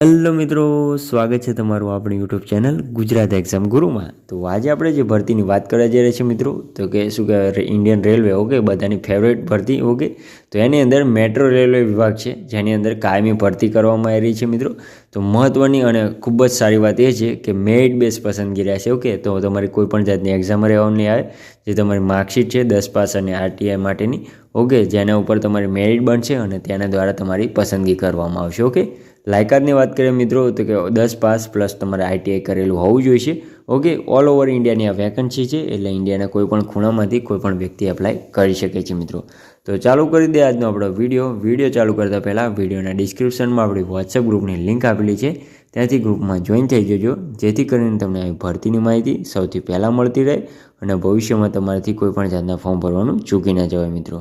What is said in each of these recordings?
Hello મિત્રો, સ્વાગત છે તમારું આપણી યુટ્યુબ ચેનલ ગુજરાત એક્ઝામ ગુરુમાં તો આજે આપણે જે ભરતીની વાત કરવા જઈ રહ્યા છીએ મિત્રો, તો કે શું કહેવાય ઇન્ડિયન રેલવે ઓકે બધાની ફેવરેટ ભરતી ઓકે તો એની અંદર મેટ્રો રેલવે વિભાગ છે, જેની અંદર કાયમી ભરતી કરવામાં આવી રહી છે મિત્રો. તો મહત્ત્વની અને ખૂબ જ સારી વાત એ છે કે મેરિટ બેઝ પસંદગી રહ્યા છે, ઓકે? તો તમારી કોઈપણ જાતની એક્ઝામ રહેવાનું આવે, જે તમારી માર્કશીટ છે, દસ પાસ અને આરટીઆઈ માટેની, ઓકે? જેના ઉપર તમારી મેરિટ બનશે અને તેના દ્વારા તમારી પસંદગી કરવામાં આવશે, ઓકે? લાયકાતની વાત કરીએ મિત્રો, તો કે દસ પાસ પ્લસ તમારે આઈટીઆઈ કરેલું હોવું જોઈએ ઓકે, ઓલ ઓવર ઇન્ડિયાની આ વેકન્સી છે, એટલે ઇન્ડિયાના કોઈપણ ખૂણામાંથી કોઈપણ વ્યક્તિ એપ્લાય કરી શકે છે મિત્રો. તો ચાલુ કરી દે આજનો આપણો વીડિયો. વીડિયો ચાલુ કરતાં પહેલાં વિડીયોના ડિસ્ક્રિપ્શનમાં આપણી વોટ્સએપ ગ્રુપની લિંક આપેલી છે. ત્યાંથી ગ્રુપમાં જોઈન થઈ જજો, જેથી કરીને તમને આવી ભરતીની માહિતી સૌથી પહેલાં મળતી રહે અને ભવિષ્યમાં તમારાથી કોઈપણ જાતના ફોર્મ ભરવાનું ચૂકી ન જવાય મિત્રો.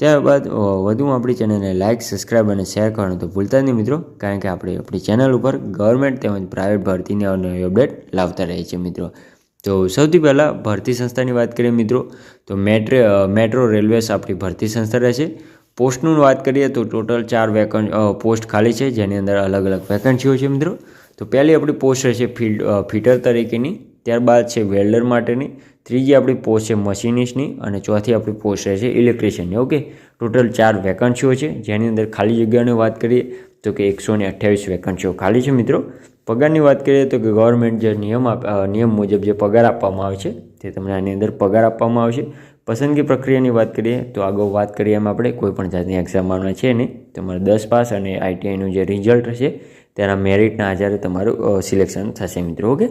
ત્યારબાદ વધુમાં આપણી ચેનલને લાઇક સબસ્ક્રાઇબ અને શેર કરવાનું તો ભૂલતા નહીં મિત્રો, કારણ કે આપણે, આપણી ચેનલ ઉપર ગવર્મેન્ટ તેમજ પ્રાઇવેટ ભરતીની અવનવી અપડેટ લાવતા રહીએ છીએ મિત્રો. તો સૌથી પહેલાં ભરતી સંસ્થાની વાત કરીએ મિત્રો, તો મેટ્રે મેટ્રો રેલવેસ આપણી ભરતી સંસ્થા રહેશે. પોસ્ટનું વાત કરીએ તો ટોટલ ચાર વેકન પોસ્ટ ખાલી છે, જેની અંદર અલગ અલગ વેકન્સીઓ છે મિત્રો. તો પહેલી આપણી પોસ્ટ રહેશે ફિલ્ડ ફિટર તરીકેની, ત્યારબાદ છે વેલ્ડર માટેની ત્રીજી આપણી પોસ્ટ છે મશીનિસ્ટની અને ચોથી આપણી પોસ્ટ રહેશે ઇલેક્ટ્રિશિયનની, ઓકે? ટોટલ ચાર વેકન્સીઓ છે. જેની અંદર ખાલી જગ્યાની વાત કરીએ તો કે એકસો ને અઠ્યાવીસ વેકન્સીઓ ખાલી છે મિત્રો. પગારની વાત કરીએ તો કે ગવર્મેન્ટ જે નિયમ આપ નિયમ મુજબ જે પગાર આપવામાં આવે છે, તે તમને આની અંદર પગાર આપવામાં આવશે. પસંદગી પ્રક્રિયાની વાત કરીએ તો આગળ વાત કરીએ એમ આપણે કોઈ પણ જાતની એક્ઝામમાં છે નહીં. તમારે દસ પાસ અને આઈટીઆઈનું જે રિઝલ્ટ હશે, તેના મેરિટના આધારે તમારું સિલેક્શન થશે મિત્રો, ઓકે?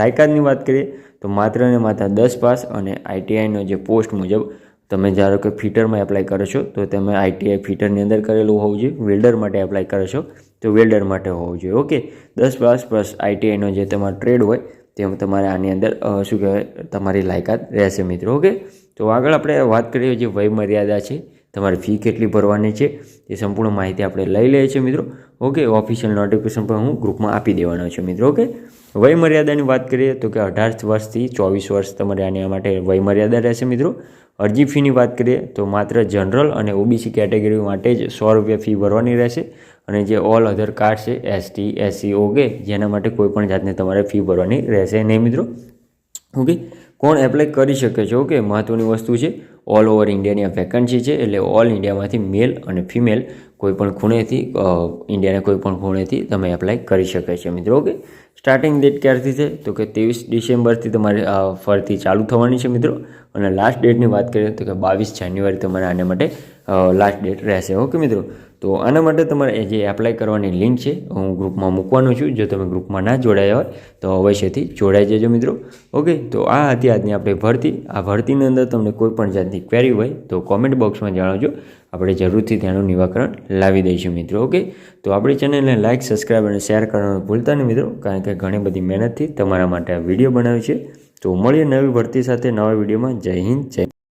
લાયકાતની વાત કરીએ તો માત્ર ને માત્ર દસ પાસ અને આઈટીઆઈનો જે પોસ્ટ મુજબ તમે ધારો કે ફિટરમાં એપ્લાય કરો છો, તો તમે આઈટીઆઈ ફિટરની અંદર કરેલું હોવું જોઈએ, વેલ્ડર માટે એપ્લાય કરો છો, તો વેલ્ડર માટે હોવું જોઈએ, ઓકે? દસ પાસ પ્લસ આઈટીઆઈનો જે તમારો ટ્રેડ હોય તે તમારે આની અંદર શું કહેવાય, તમારી લાયકાત રહેશે મિત્રો, ઓકે? તો આગળ આપણે વાત કરીએ જે વય મર્યાદા છે, તમારે ફી કેટલી ભરવાની છે, એ સંપૂર્ણ માહિતી આપણે લઈ લઈએ છીએ મિત્રો. ઓકે ઓફિશિયલ નોટિફિકેશન પણ હું ગ્રુપમાં આપી દેવાનો છું મિત્રો ઓકે વય મર્યાદાની વાત કરીએ તો કે અઢાર વર્ષથી ચોવીસ વર્ષ તમારે આની માટે વય મર્યાદા રહેશે મિત્રો. અરજી ફીની વાત કરીએ તો માત્ર જનરલ અને ઓબીસી કેટેગરી માટે જ સો રૂપિયા ફી ભરવાની રહેશે. અને જે ઓલ અધર કાર્ડ છે, એસટી, એસસી, ઓકે, જેના માટે કોઈપણ જાતની તમારે ફી ભરવાની રહેશે નહીં મિત્રો. ઓકે કોણ એપ્લાય કરી શકે છે? ઓકે મહત્ત્વની વસ્તુ છે ઓલ ઓવર ઇન્ડિયાની આ વેકન્સી છે, એટલે ઓલ ઇન્ડિયામાંથી મેલ અને ફિમેલ કોઈ પણ ખૂણેથી ઇન્ડિયાના કોઈપણ ખૂણેથી તમે એપ્લાય કરી શકે છે મિત્રો ઓકે સ્ટાર્ટિંગ ડેટ ક્યારથી છે? તો કે ત્રેવીસ ડિસેમ્બરથી તમારે ફરતી ચાલુ થવાની છે મિત્રો. અને લાસ્ટ ડેટની વાત કરીએ તો કે બાવીસ જાન્યુઆરી તમારે આના માટે લાસ્ટ ડેટ રહેશે ઓકે મિત્રો? તો આના માટે તમારે જે એપ્લાય કરવાની લિંક છે, હું ગ્રુપમાં મૂકવાનો છું. જો તમે ગ્રુપમાં ના જોડાયા હોય, તો અવશ્યથી જોડાઈ જજો મિત્રો. ઓકે તો આ હતી આજની આપણે ભરતી. આ ભરતીની અંદર તમને કોઈ પણ જાતની ક્વેરી હોય, તો કોમેન્ટ બોક્સમાં જણાવજો. આપણે જરૂરથી તેનું નિવાકરણ લાવી દઈશું મિત્રો ઓકે તો આપણી ચેનલને લાઇક સબસ્ક્રાઈબ અને શેર કરવાનું ભૂલતા નહીં મિત્રો, કારણ કે ઘણી બધી મહેનતથી તમારા માટે આ વીડિયો બનાવ્યો છે. તો મળીએ નવી ભરતી સાથે નવા વિડીયોમાં જય હિન્દ, જય